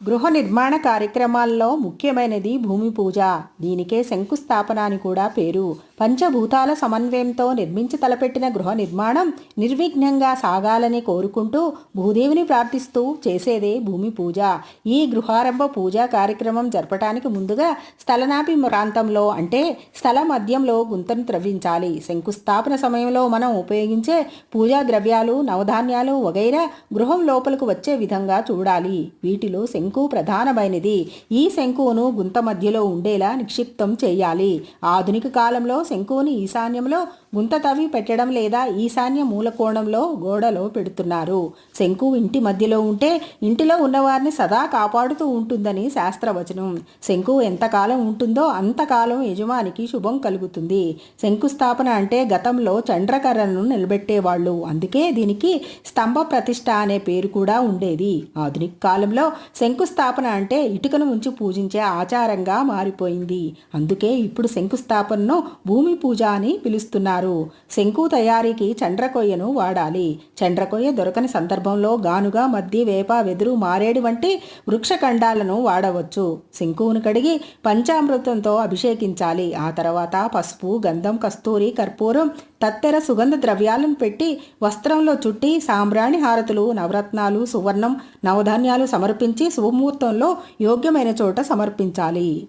గృహ నిర్మాణ కార్యక్రమాల్లో ముఖ్యమైనది భూమి పూజ. దీనికే శంకుస్థాపన అని కూడా పేరు. పంచభూతాల సమన్వయంతో నిర్మించి తలపెట్టిన గృహ నిర్మాణం నిర్విఘ్నంగా సాగాలని కోరుకుంటూ భూదేవిని ప్రార్థిస్తూ చేసేదే భూమి పూజ. ఈ గృహారంభ పూజా కార్యక్రమం జరపటానికి ముందుగా స్థలనాపి ప్రాంతంలో అంటే స్థల మధ్యంలో గుంతను త్రవ్వించాలి శంకుస్థాపన సమయంలో మనం ఉపయోగించే పూజా ద్రవ్యాలు నవధాన్యాలు వగైరా గృహం లోపలకు వచ్చే విధంగా చూడాలి. వీటిలో శంకు శంకు ప్రధానమైనది. ఈ శంకువును గుంత మధ్యలో ఉండేలా నిక్షిప్తం చేయాలి. ఆధునిక కాలంలో శంకువుని ఈశాన్యంలో గుంత తవ్వి పెట్టడం లేదా ఈశాన్య మూలకోణంలో గోడలో పెడుతున్నారు. శంకు ఇంటి మధ్యలో ఉంటే ఇంటిలో ఉన్నవారిని సదా కాపాడుతూ ఉంటుందని శాస్త్రవచనం. శంకు ఎంతకాలం ఉంటుందో అంతకాలం యజమానికి శుభం కలుగుతుంది. శంకుస్థాపన అంటే గతంలో చండ్రకర్రను నిలబెట్టేవాళ్ళు. అందుకే దీనికి స్తంభ ప్రతిష్ట అనే పేరు కూడా ఉండేది. ఆధునిక కాలంలో శంకు శంకుస్థాపన అంటే ఇటుకను ఉంచి పూజించే ఆచారంగా మారిపోయింది. అందుకే ఇప్పుడు శంకుస్థాపనను భూమి పూజ అని పిలుస్తున్నారు. శంకు తయారీకి చండ్రకొయ్యను వాడాలి. చండ్రకొయ్య దొరకని సందర్భంలో గానుగా మద్ది వేప వెదురు మారేడు వంటి వృక్షఖండాలను వాడవచ్చు. శంకువును కడిగి పంచామృతంతో అభిషేకించాలి. ఆ తర్వాత పసుపు గంధం కస్తూరి కర్పూరం తత్తెర సుగంధ ద్రవ్యాలను పెట్టి వస్త్రంలో చుట్టి సాంబ్రాణి హారతులు నవరత్నాలు సువర్ణం నవధాన్యాలు సమర్పించి శుభముహూర్తంలో యోగ్యమైన చోట సమర్పించాలి.